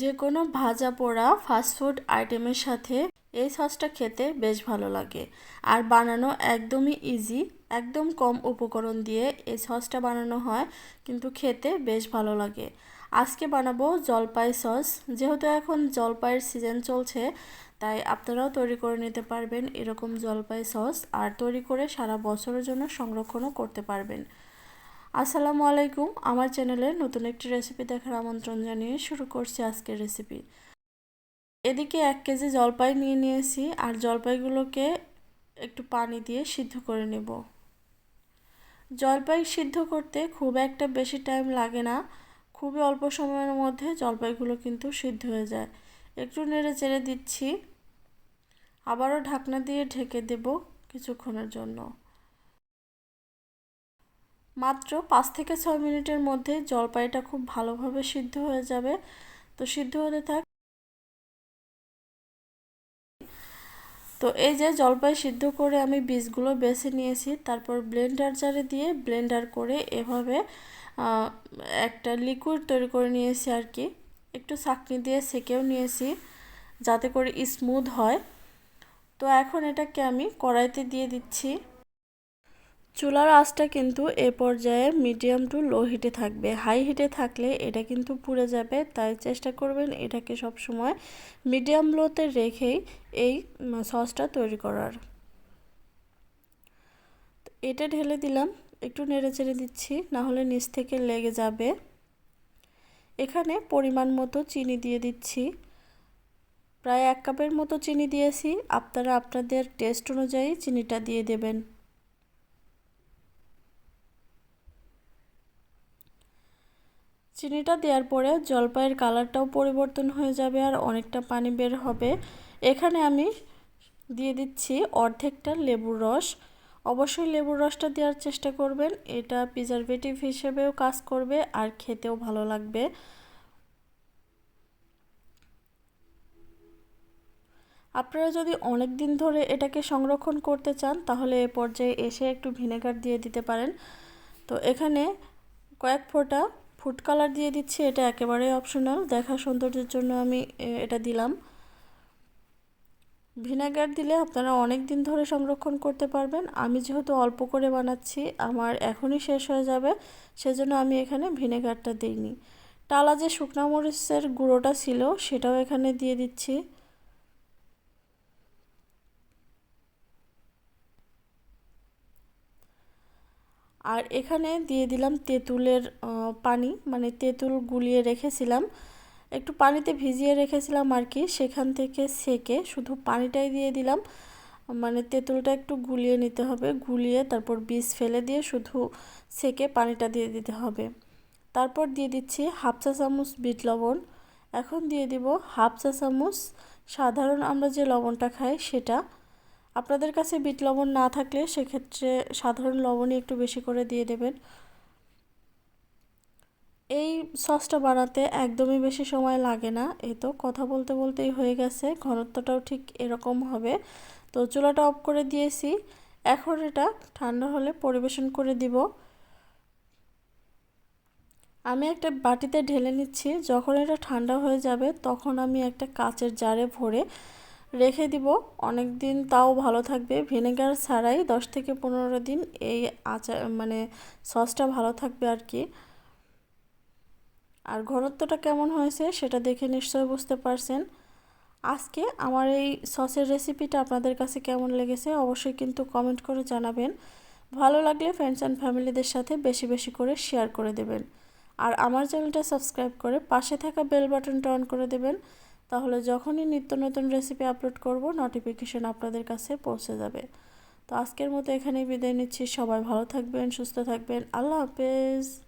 যে কোনো ভাজা পোড়া ফাস্টফুড আইটেমের সাথে এই সসটা খেতে বেশ ভালো লাগে। আর বানানো একদমই ইজি একদম কম উপকরণ দিয়ে এই সসটা বানানো হয়, কিন্তু খেতে বেশ ভালো লাগে। আজকে বানাবো জলপাই সস যেহেতু এখন জলপাইয়ের সিজন চলছে, তাই আপনারাও তৈরি করে নিতে পারবেন এরকম জলপাই সস আর তৈরি করে সারা বছরের জন্য সংরক্ষণও করতে পারবেন। আসসালামু আলাইকুম। আমার চ্যানেলে নতুন একটি রেসিপি দেখার আমন্ত্রণ জানিয়ে শুরু করছি আজকের রেসিপি। এদিকে এক কেজি জলপাই নিয়ে নিয়েছি আর জলপাইগুলোকে একটু পানি দিয়ে সিদ্ধ করে নেব। জলপাই সিদ্ধ করতে খুব একটা বেশি টাইম লাগে না। খুবই অল্প সময়ের মধ্যে জলপাইগুলো কিন্তু সিদ্ধ হয়ে যায়। একটু নেড়ে চেড়ে দিচ্ছি। আবারও ঢাকনা দিয়ে ঢেকে দেব কিছুক্ষণের জন্য। মাত্র পাঁচ থেকে ছয় মিনিটের মধ্যে জলপাইটা খুব ভালোভাবে সিদ্ধ হয়ে যাবে। তো সিদ্ধ হতে থাক। তো এই যে জলপাই সিদ্ধ করে আমি বীজগুলো বেছে নিয়েছি, তারপর ব্লেন্ডার জারে দিয়ে ব্লেন্ডার করে এভাবে একটা লিকুইড তৈরি করে নিয়েছি আর কি। একটু চাকনি দিয়ে সেকেও নিয়েছি যাতে করে স্মুথ হয়। তো এখন এটাকে আমি কড়াইতে দিয়ে দিচ্ছি। চুলার আঁচটা কিন্তু এ পর্যায়ে মিডিয়াম টু লো হিটে থাকবে। হাই হিটে থাকলে এটা কিন্তু পুড়ে যাবে, তাই চেষ্টা করবেন এটাকে সব সময় মিডিয়াম লোতে রেখেই এই সসটা তৈরি করার। এটা ঢেলে দিলাম, একটু নেড়ে চেড়ে দিচ্ছি না হলে নিচ থেকে লেগে যাবে। এখানে পরিমাণ মতো চিনি দিয়ে দিচ্ছি। প্রায় এক কাপের মতো চিনি দিয়েছি, আপনারা আপনাদের টেস্ট অনুযায়ী চিনিটা দিয়ে দেবেন। চিনিটা দেওয়ার পরে জলপাইয়ের কালারটাও পরিবর্তন হয়ে যাবে আর অনেকটা পানি বের হবে। এখানে আমি দিয়ে দিচ্ছি অর্ধেকটা লেবুর রস। অবশ্যই লেবুর রসটা দেওয়ার চেষ্টা করবেন। এটা প্রিজারভেটিভ হিসেবেও কাজ করবে আর খেতেও ভালো লাগবে। আপনারা যদি অনেক দিন ধরে এটাকে সংরক্ষণ করতে চান, তাহলে এ পর্যায়ে এসে একটু ভিনেগার দিয়ে দিতে পারেন। তো এখানে কয়েক ফোঁটা ফুড কালার দিয়ে দিচ্ছি, এটা একেবারেই অপশনাল দেখা সৌন্দর্যের জন্য আমি এটা দিলাম। ভিনেগার দিলে আপনারা অনেক দিন ধরে সংরক্ষণ করতে পারবেন। আমি যেহেতু অল্প করে বানাচ্ছি, আমার এখনই শেষ হয়ে যাবে, সেজন্য আমি এখানে ভিনেগারটা দিইনি। টালা যে শুকনা মরিচের গুঁড়োটা ছিল, সেটাও এখানে দিয়ে দিচ্ছি। আর এখানে দিয়ে দিলাম তেঁতুলের পানি মানে তেঁতুল গুলিয়ে রেখেছিলাম। একটু পানিতে ভিজিয়ে রেখেছিলাম আর কি, সেখান থেকে সেকে শুধু পানিটাই দিয়ে দিলাম। মানে তেঁতুলটা একটু গুলিয়ে নিতে হবে, গুলিয়ে তারপর বীজ ফেলে দিয়ে শুধু সেকে পানিটা দিয়ে দিতে হবে। তারপর দিয়ে দিচ্ছি হাফ চা চামচ বিট লবণ। এখন দিয়ে দিব হাফ চা চামচ সাধারণ আমরা যে লবণটা খাই সেটা। আপনাদের কাছে বিট লবণ না থাকলে সেক্ষেত্রে সাধারণ লবণই একটু বেশি করে দিয়ে দেবেন। এই সসটা বানাতে একদমই বেশি সময় লাগে না। এই তো কথা বলতে বলতেই হয়ে গেছে, ঘনত্বটাও ঠিক এরকম হবে। তো চুলাটা অফ করে দিয়েছি। এখন এটা ঠান্ডা হলে পরিবেশন করে দিব। আমি একটা বাটিতে ঢেলে নিচ্ছি, যখন এটা ঠান্ডা হয়ে যাবে তখন আমি একটা কাচের জারে ভরে রেখে দিব। অনেক দিন তাও ভালো থাকবে। ভিনেগার ছাড়াই দশ থেকে পনেরো দিন এই আচার মানে সসটা ভালো থাকবে আর কি। আর ঘনত্বটা কেমন হয়েছে সেটা দেখে নিশ্চয়ই বুঝতে পারছেন। আজকে আমার এই সসের রেসিপিটা আপনাদের কাছে কেমন লেগেছে অবশ্যই কিন্তু কমেন্ট করে জানাবেন। ভালো লাগলে ফ্রেন্ডস অ্যান্ড ফ্যামিলিদের সাথে বেশি বেশি করে শেয়ার করে দেবেন। আর আমার চ্যানেলটা সাবস্ক্রাইব করে পাশে থাকা বেল বাটনটা অন করে দেবেন। তাহলে যখনই নিত্য নতুন রেসিপি আপলোড করব নোটিফিকেশন আপনাদের কাছে পৌঁছে যাবে। তো আজকের মতো এখানেই বিদায় নিচ্ছি। সবাই ভালো থাকবেন, সুস্থ থাকবেন। আল্লাহ হাফেজ।